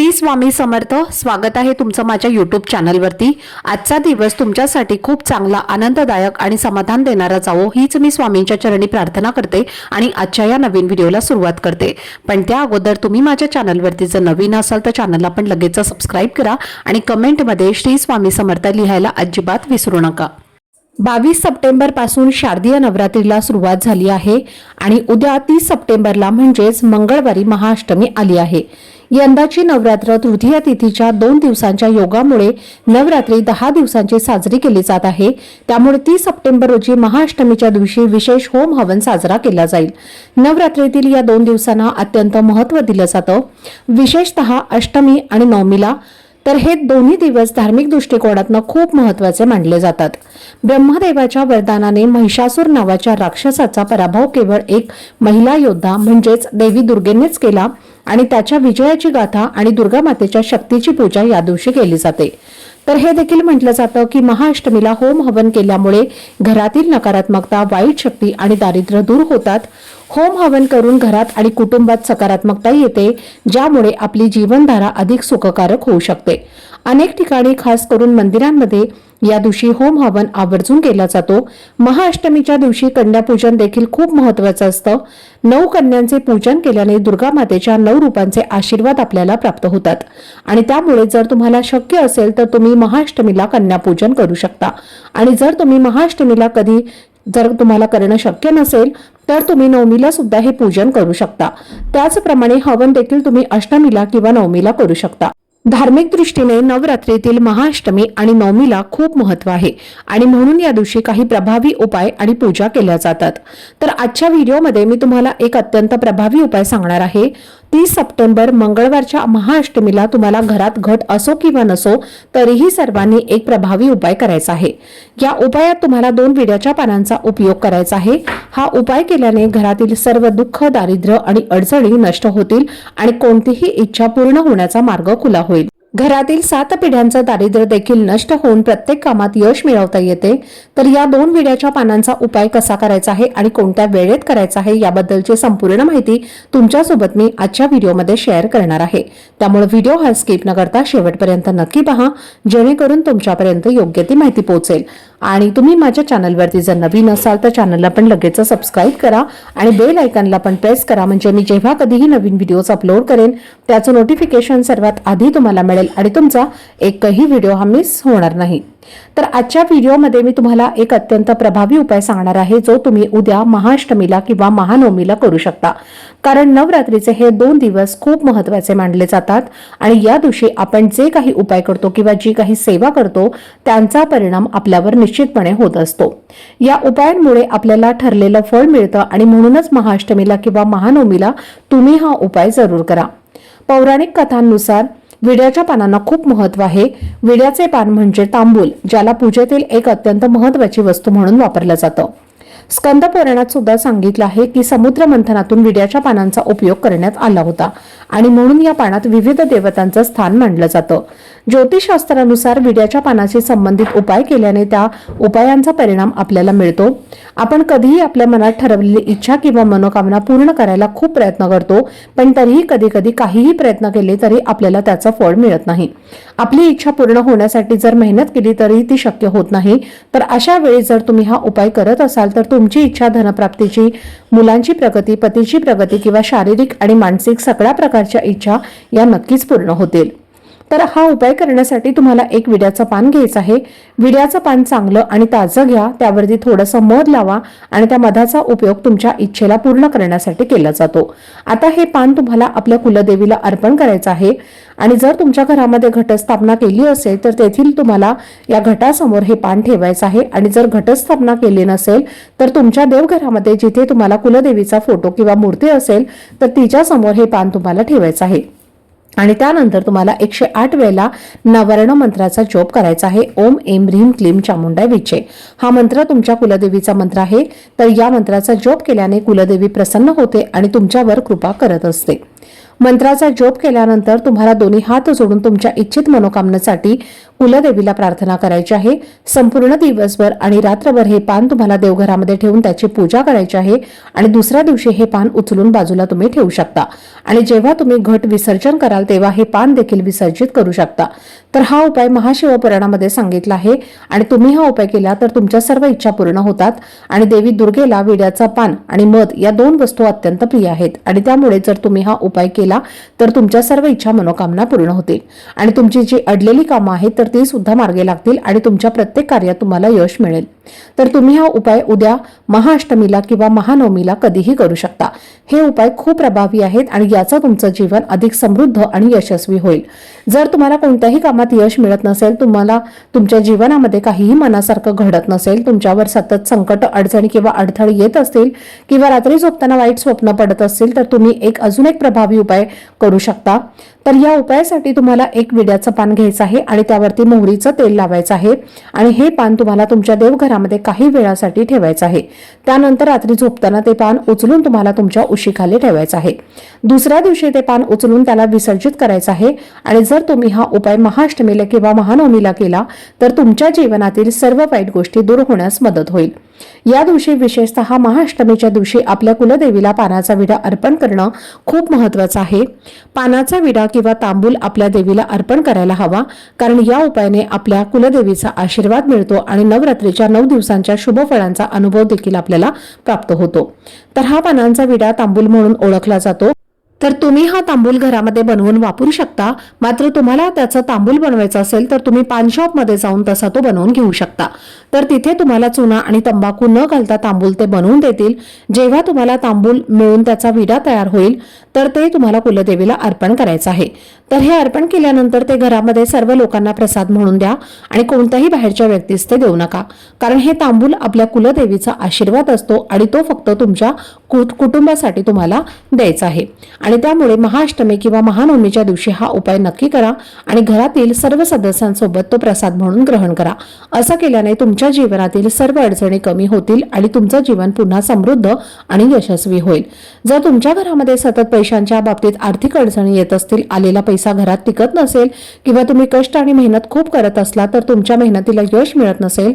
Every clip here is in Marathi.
श्री स्वामी समर्थ स्वागत आहे तुमचं माझ्या यूट्यूब चॅनलवरती आजचा दिवस तुमच्यासाठी खूप चांगला आनंददायक आणि समाधान देणारा जावो हीच मी स्वामींच्या चरणी प्रार्थना करते आणि आजच्या या नवीन व्हिडिओला सुरुवात करते. पण त्या अगोदर तुम्ही माझ्या चॅनलवरती जर नवीन असाल तर चॅनलला पण लगेच सबस्क्राईब करा आणि कमेंटमध्ये श्री स्वामी समर्थ लिहायला अजिबात विसरू नका. बावीस सप्टेंबरपासून शारदीय नवरात्रीला सुरुवात झाली आहे आणि उद्या तीस सप्टेंबरला म्हणजेच मंगळवारी महाअष्टमी आली आहे. यंदाची नवरात्र तृतीय तिथीच्या दोन दिवसांच्या योगामुळे नवरात्री दहा दिवसांची साजरी केली जात आहे. त्यामुळे तीस सप्टेंबर रोजी महाअष्टमीच्या दिवशी विशेष होम हवन साजरा केला जाईल. नवरात्रीतील या दोन दिवसांना अत्यंत महत्त्व दिलं जातं. विशेषतः अष्टमी आणि नवमीला. तर हे दोन्ही दिवस धार्मिक दृष्टिकोनातनं खूप महत्त्वाचे मानले जातात. ब्रह्मदेवाच्या वरदानाने महिषासूर नावाच्या राक्षसाचा पराभव केवळ एक महिला योद्धा म्हणजेच देवी दुर्गेनेच केला. आणि त्याच्या विजयाची गाथा आणि दुर्गा मातेच्या शक्तीची पूजा या दिवशी केली जाते. तर हे देखील म्हटलं जातं की महाअष्टमीला होम हवन केल्यामुळे घरातील नकारात्मकता वाईट शक्ती आणि दारिद्र्य दूर होतात. होम हवन करून घरात आणि कुटुंबात सकारात्मकता येते ज्यामुळे आपली जीवनधारा अधिक सुखकारक होऊ शकते. अनेक ठिकाणी खास करून मंदिरांमध्ये या दिवशी होम हवन आवर्जून केला जातो. महाअष्टमीच्या दिवशी कन्यापूजन देखील खूप महत्वाचं असतं. नऊ कन्यांचे पूजन केल्याने दुर्गा मातेच्या नऊ रूपांचे आशीर्वाद आपल्याला प्राप्त होतात. आणि त्यामुळे जर तुम्हाला शक्य असेल तर तुम्ही महाअष्टमीला कन्यापूजन करू शकता. आणि जर तुम्ही महाअष्टमीला कधी जर तुम्हाला करणं शक्य नसेल तर तुम्ही नवमीला सुद्धा हे पूजन करू शकता. त्याचप्रमाणे हवन देखील तुम्ही अष्टमीला किंवा नवमीला करू शकता. धार्मिक दृष्टीने नवरात्रीतील महाअष्टमी आणि नवमीला खूप महत्त्व आहे आणि म्हणून या दिवशी काही प्रभावी उपाय आणि पूजा केल्या जातात. तर आजच्या व्हिडिओमध्ये मी तुम्हाला एक अत्यंत प्रभावी उपाय सांगणार आहे. तीस सप्टेंबर मंगळवारच्या महाअष्टमीला तुम्हाला घरात घट असो किंवा नसो तरीही सर्वांनी एक प्रभावी उपाय करायचा आहे. या उपायात तुम्हाला दोन विड्याच्या पानांचा उपयोग करायचा आहे. हा उपाय केल्याने घरातील सर्व दुःख दारिद्र्य आणि अडचणी नष्ट होतील आणि कोणतीही इच्छा पूर्ण होण्याचा मार्ग खुला होईल. घरातील सात पिढ्यांचं दारिद्र्य देखील नष्ट होऊन प्रत्येक कामात यश मिळवता येते. तर या दोन विड्याच्या पानांचा उपाय कसा करायचा आहे आणि कोणत्या वेळेत करायचा आहे याबद्दलची संपूर्ण माहिती तुमच्यासोबत मी आजच्या व्हिडिओमध्ये शेअर करणार आहे. त्यामुळे व्हिडिओ हा स्किप न करता शेवटपर्यंत नक्की पहा जेणेकरून तुमच्यापर्यंत योग्य ती माहिती पोहोचेल. आणि तुम्ही माझ्या चॅनलवरती जर नवीन असाल तर चॅनलला पण लगेच सबस्क्राईब करा आणि बेल आयकनला पण प्रेस करा. म्हणजे मी जेव्हा कधीही नवीन व्हिडिओज अपलोड करेन त्याचं नोटिफिकेशन सर्वात आधी तुम्हाला मिळेल आणि तुमचा एकही व्हिडिओ हा मिस होणार नाही. तर आजच्या व्हिडिओमध्ये मी तुम्हाला एक अत्यंत प्रभावी उपाय सांगणार आहे जो तुम्ही उद्या महाअष्टमीला किंवा महानवमीला करू शकता. कारण नवरात्रीचे हे दोन दिवस खूप महत्त्वाचे मानले जातात आणि या दिवशी आपण जे काही उपाय करतो किंवा जी काही सेवा करतो त्यांचा परिणाम आपल्यावर निश्चितपणे होत असतो. या उपायांमुळे आपल्याला ठरलेलं फळ मिळतं आणि म्हणूनच महाअष्टमीला किंवा महानवमीला तुम्ही हा उपाय जरूर करा. पौराणिक कथांनुसार विड्याच्या पानांना खूप महत्त्व आहे. विड्याचे पान म्हणजे तांबूल ज्याला पूजेतील एक अत्यंत महत्वाची वस्तू म्हणून वापरलं जातं. स्कंद पुराणात सुद्धा सांगितलं आहे की समुद्र मंथनातून विड्याच्या पानांचा उपयोग करण्यात आला होता आणि म्हणून या पानात विविध देवतांचं स्थान मांडलं जातं. ज्योतिषशास्त्रानुसार विड्याच्या पानाशी संबंधित उपाय केल्याने त्या उपायांचा परिणाम आपल्याला मिळतो. आपण कधीही आपल्या मनात ठरवलेली इच्छा किंवा मनोकामना पूर्ण करायला खूप प्रयत्न करतो पण तरीही कधी कधी काहीही प्रयत्न केले तरी आपल्याला त्याचं फळ मिळत नाही. आपली इच्छा पूर्ण होण्यासाठी जर मेहनत केली तरी ती शक्य होत नाही. तर अशा वेळी जर तुम्ही हा उपाय करत असाल तर तुमची इच्छा धनप्राप्तीची मुलांची प्रगती पतीची प्रगती किंवा शारीरिक आणि मानसिक सगळ्या प्रकारच्या इच्छा या नक्कीच पूर्ण होतील. तर हा उपाय करण्यासाठी तुम्हाला एक विड्याचं पान घ्यायचं आहे. विड्याचं पान चांगलं आणि ताजं घ्या त्यावरती थोडंसं मध लावा आणि त्या मधाचा उपयोग तुमच्या इच्छेला पूर्ण करण्यासाठी केला जातो. आता हे पान तुम्हाला आपल्या कुलदेवीला अर्पण करायचं आहे आणि जर तुमच्या घरामध्ये घटस्थापना केली असेल तर तेथील तुम्हाला या घटासमोर हे पान ठेवायचं आहे. आणि जर घटस्थापना केली नसेल तर तुमच्या देवघरामध्ये जिथे तुम्हाला कुलदेवीचा फोटो किंवा मूर्ती असेल तर तिच्या समोर हे पान तुम्हाला ठेवायचं आहे. आणि त्यानंतर तुम्हाला एकशे आठ वेळेला नवर्ण मंत्राचा जप करायचा आहे. ओम एम ह्रीम क्लीम चामुंडा विचे. हा मंत्र तुमच्या कुलदेवीचा मंत्र आहे. तर या मंत्राचा जप केल्याने कुलदेवी प्रसन्न होते आणि तुमच्यावर कृपा करत असते. मंत्राचा जोप केल्यानंतर तुम्हाला दोन्ही हात जोडून तुमच्या इच्छित मनोकामनेसाठी कुलदेवीला प्रार्थना करायची आहे. संपूर्ण दिवसभर आणि रात्रभर हे पान तुम्हाला देवघरामध्ये ठेवून त्याची पूजा करायची आहे आणि दुसऱ्या दिवशी हे पान उचलून बाजूला तुम्ही ठेवू शकता. आणि जेव्हा तुम्ही घट विसर्जन कराल तेव्हा हे पान देखील विसर्जित करू शकता. तर हा उपाय महाशिवपुराणामध्ये सांगितला आहे. आणि तुम्ही हा उपाय केला तर तुमच्या सर्व इच्छा पूर्ण होतात. आणि देवी दुर्गेला विड्याचा पान आणि मध या दोन वस्तू अत्यंत प्रिय आहेत. आणि त्यामुळे जर तुम्ही हा उपाय केला तर तुमच्या सर्व इच्छा मनोकामना पूर्ण होतील. आणि तुमची जी अडलेली कामं आहेत तर ती सुद्धा मार्गे लागतील आणि तुमच्या प्रत्येक कार्यात तुम्हाला यश मिळेल. तर तुम्ही हा उपाय उद्या महाअष्टमीला किंवा महानवमीला कधीही करू शकता. हे उपाय खूप प्रभावी आहेत आणि याचा तुमचं जीवन अधिक समृद्ध आणि यशस्वी होईल. जर तुम्हाला कोणत्याही कामात यश मिळत नसेल तुम्हाला तुमच्या जीवनामध्ये काहीही मनासारखं घडत नसेल तुमच्यावर सतत संकट अडचणी किंवा अडथळे येत असतील किंवा रात्री झोपताना वाईट स्वप्न पडत असतील तर तुम्ही एक अजून एक प्रभावी उपाय करू शकता. तर या उपायासाठी तुम्हाला एक विड्याचं पान घ्यायचं आहे आणि त्यावरती मोहरीचं तेल लावायचं आहे. आणि हे पान तुम्हाला तुमच्या देवघरामध्ये काही वेळासाठी ठेवायचं आहे. त्यानंतर रात्री झोपताना ते पान उचलून तुम्हाला तुमच्या उशीखाली ठेवायचं आहे. दुसऱ्या दिवशी ते पान उचलून त्याला विसर्जित करायचं आहे आणि जर तुम्ही हा उपाय महाअष्टमीला किंवा महानवमीला केला तर तुमच्या जीवनातील सर्व वाईट गोष्टी दूर होण्यास मदत होईल. या दिवशी विशेषतः महाअष्टमीच्या दिवशी आपल्या कुलदेवीला पानाचा विडा अर्पण करणं खूप महत्वाचं आहे. पानाचा विडा किंवा तांबूल आपल्या देवीला अर्पण करायला हवा कारण या उपायाने आपल्या कुलदेवीचा आशीर्वाद मिळतो आणि नवरात्रीच्या नऊ दिवसांच्या शुभ फळांचा अनुभव देखील आपल्याला प्राप्त होतो. तर हा पानांचा विडा तांबूल म्हणून ओळखला जातो. तर तुम्ही हा तांबूल घरामध्ये बनवून वापरू शकता. मात्र तुम्हाला त्याचा तांबूल बनवायचा असेल तर तुम्ही पान शॉपमध्ये जाऊन तसा तो बनवून घेऊ शकता. तर तिथे तुम्हाला चुना आणि तंबाखू न घालता तांबूल ते बनवून देतील. जेव्हा तुम्हाला तांबूल मिळून त्याचा विडा तयार होईल तर ते तुम्हाला कुलदेवीला अर्पण करायचं आहे. तर हे अर्पण केल्यानंतर ते घरामध्ये सर्व लोकांना प्रसाद म्हणून द्या आणि कोणत्याही बाहेरच्या व्यक्तीस ते देऊ नका. कारण हे तांबूल आपल्या कुलदेवीचा आशीर्वाद असतो आणि तो फक्त तुमच्या कुट- कुटुंबासाठी तुम्हाला द्यायचा आहे. आणि त्यामुळे महाअष्टमी किंवा महानवमीच्या दिवशी हा उपाय नक्की करा आणि घरातील सर्व सदस्यांसोबत तो प्रसाद म्हणून ग्रहण करा. असं केल्याने तुमच्या जीवनातील सर्व अडचणी कमी होतील आणि तुमचं जीवन पुन्हा समृद्ध आणि यशस्वी होईल. जर तुमच्या घरामध्ये सतत पैशांच्या बाबतीत आर्थिक अडचणी येत असतील आलेला पैसा घरात टिकत नसेल किंवा तुम्ही कष्ट आणि मेहनत खूप करत असला तर तुमच्या मेहनतीला यश मिळत नसेल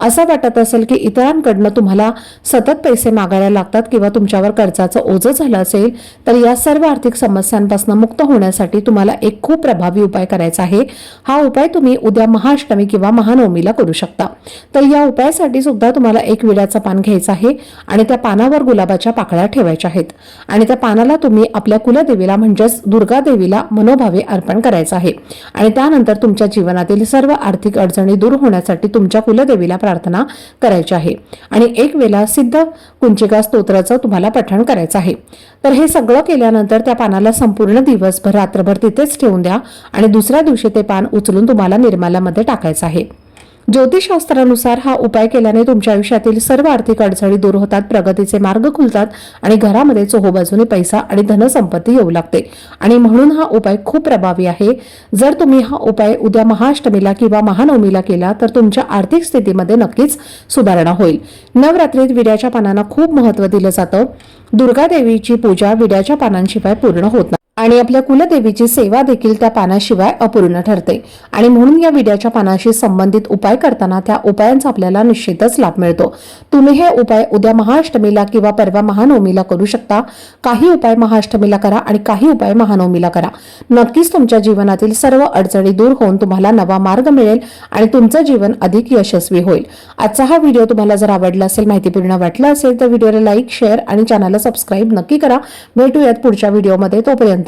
असं वाटत असेल की इतरांकडनं तुम्हाला सतत पैसे मागायला लागतात किंवा तुमच्यावर कर्जाचं ओझं झालं असेल तर या सर्व आर्थिक समस्यांपासून मुक्त होण्यासाठी तुम्हाला एक खूप प्रभावी उपाय करायचा आहे. हा उपाय तुम्ही उद्या महाअष्टमी किंवा महानवमीला करू शकता. तर या उपायासाठी सुद्धा तुम्हाला एक विड्याचं पान घ्यायचं आहे आणि त्या पानावर गुलाबाच्या पाकळ्या ठेवायच्या आहेत. आणि त्या पानाला तुम्ही आपल्या कुलदेवीला म्हणजेच दुर्गा देवीला मनोभावे अर्पण करायचं आहे. आणि त्यानंतर तुमच्या जीवनातील सर्व आर्थिक अडचणी दूर होण्यासाठी तुमच्या कुलदेवीला प्रार्थना करायची आहे. आणि एक वेळा सिद्ध कुंचिका स्तोत्राचं तुम्हाला पठण करायचं आहे. तर हे सगळं केल्यानंतर त्या पानाला संपूर्ण दिवसभर रात्रभर तिथेच ठेवून द्या आणि दुसऱ्या दिवशी ते पान उचलून तुम्हाला निर्माल्यामध्ये टाकायचं आहे. ज्योतिषशास्त्रानुसार हा उपाय केल्याने तुमच्या आयुष्यातील सर्व आर्थिक अडचणी दूर होतात प्रगतीचे मार्ग खुलतात आणि घरामध्ये चोहोबाजूने पैसा आणि धनसंपत्ती येऊ लागते. आणि म्हणून हा उपाय खूप प्रभावी आहे. जर तुम्ही हा उपाय उद्या महाअष्टमीला किंवा महानवमीला केला तर तुमच्या आर्थिक स्थितीमध्ये नक्कीच सुधारणा होईल. नवरात्रीत विड्याच्या पानांना खूप महत्त्व दिलं जातं. दुर्गादेवीची पूजा विड्याच्या पानांशिवाय पूर्ण होत नाही. आणि आपल्या कुलदेवीची सेवा देखील त्या पानाशिवाय अपूर्ण ठरते. आणि म्हणून या विड्याच्या पानाशी संबंधित उपाय करताना त्या उपायांचा आपल्याला निश्चितच लाभ मिळतो. तुम्ही हे उपाय उद्या महाअष्टमीला किंवा परवा महानवमीला करू शकता. काही उपाय महाअष्टमीला करा आणि काही उपाय महानवमीला करा. नक्कीच तुमच्या जीवनातील सर्व अडचणी दूर होऊन तुम्हाला नवा मार्ग मिळेल आणि तुमचं जीवन अधिक यशस्वी होईल. आजचा हा व्हिडिओ तुम्हाला जर आवडला असेल माहितीपूर्ण वाटला असेल तर व्हिडिओला लाईक शेअर आणि चॅनलला सबस्क्राईब नक्की करा. भेटूयात पुढच्या व्हिडिओमध्ये. तोपर्यंत